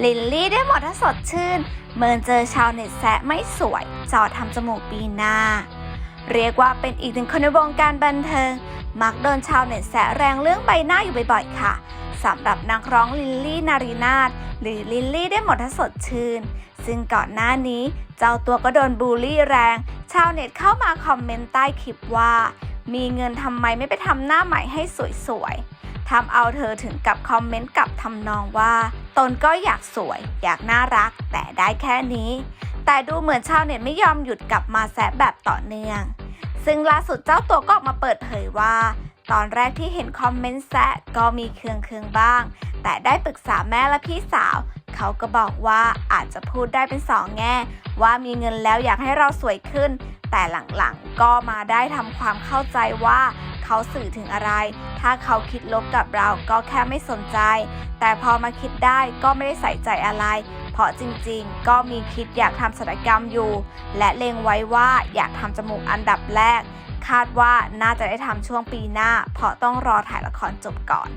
ลินลี่ได้หมดถ้าสดชื่น เมินเจอชาวเน็ตแซะไม่สวยจอทำจมูกปีหน้า เรียกว่าเป็นอีกหนึ่งคนในวงการบันเทิง มักโดนชาวเน็ตแซะแรงเรื่องใบหน้าอยู่บ่อยๆ ค่ะสำหรับนักร้องลินลี่นารีนาถหรือลินลี่ได้หมดถ้าสดชื่น ซึ่งก่อนหน้านี้ เจ้าตัวก็โดนบูลลี่แรง ชาวเน็ตเข้ามาคอมเมนต์ใต้คลิปว่า มีเงินทำไมไม่ไปทำหน้าใหม่ให้สวยๆทำเอาเธอถึงกับคอมเมนต์กลับทำนองว่า ตนก็อยากสวย อยากน่ารัก แต่ได้แค่นี้ แต่ดูเหมือนชาวเน็ตไม่ยอมหยุดกลับมาแซะแบบต่อเนื่อง ซึ่งล่าสุดเจ้าตัวก็ออกมาเปิดเผยว่า ตอนแรกที่เห็นคอมเมนต์แซะก็มีเคืองเคืองบ้าง แต่ได้ปรึกษาแม่และพี่สาว เขาก็บอกว่าอาจจะพูดได้เป็นสองแง่ ว่ามีเงินแล้วอยากให้เราสวยขึ้น แต่หลังๆ ก็มาได้ทำความเข้าใจว่าเขาสื่อถึงอะไร ถ้าเขาคิดลบกับเราก็แค่ไม่สนใจ แต่พอมาคิดได้ก็ไม่ได้ใส่ใจอะไร เพราะจริงๆ ก็มีคิดอยากทำศัลยกรรมอยู่ และเล็งไว้ว่าอยากทำจมูกอันดับแรก คาดว่าน่าจะได้ทำช่วงปีหน้า เพราะต้องรอถ่ายละครจบก่อน